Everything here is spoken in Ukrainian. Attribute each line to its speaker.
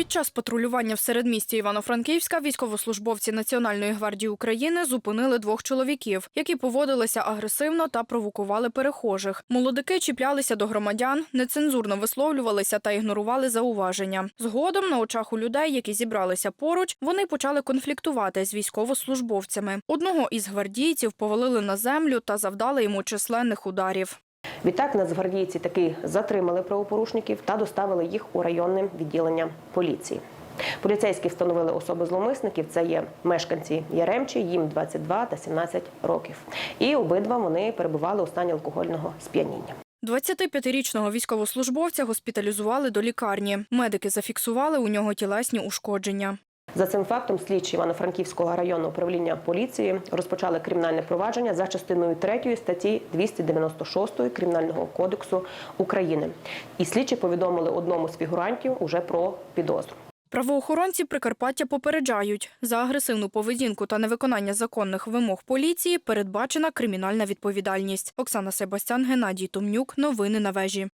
Speaker 1: Під час патрулювання в середмісті Івано-Франківська військовослужбовці Національної гвардії України зупинили двох чоловіків, які поводилися агресивно та провокували перехожих. Молодики чіплялися до громадян, нецензурно висловлювалися та ігнорували зауваження. Згодом, на очах у людей, які зібралися поруч, вони почали конфліктувати з військовослужбовцями. Одного із гвардійців повалили на землю та завдали йому численних ударів.
Speaker 2: Відтак нацгвардійці таки затримали правопорушників та доставили їх у районне відділення поліції. Поліцейські встановили особи зловмисників. Це є мешканці Яремчі, їм 22 та 17 років. І обидва вони перебували у стані алкогольного сп'яніння.
Speaker 1: 25-річного військовослужбовця госпіталізували до лікарні. Медики зафіксували у нього тілесні ушкодження.
Speaker 2: За цим фактом слідчі Івано-Франківського районного управління поліції розпочали кримінальне провадження за частиною 3 статті 296 Кримінального кодексу України. І слідчі повідомили одному з фігурантів уже про підозру.
Speaker 1: Правоохоронці Прикарпаття попереджають, за агресивну поведінку та невиконання законних вимог поліції передбачена кримінальна відповідальність. Оксана Себастян, Геннадій Томнюк. Новини на вежі.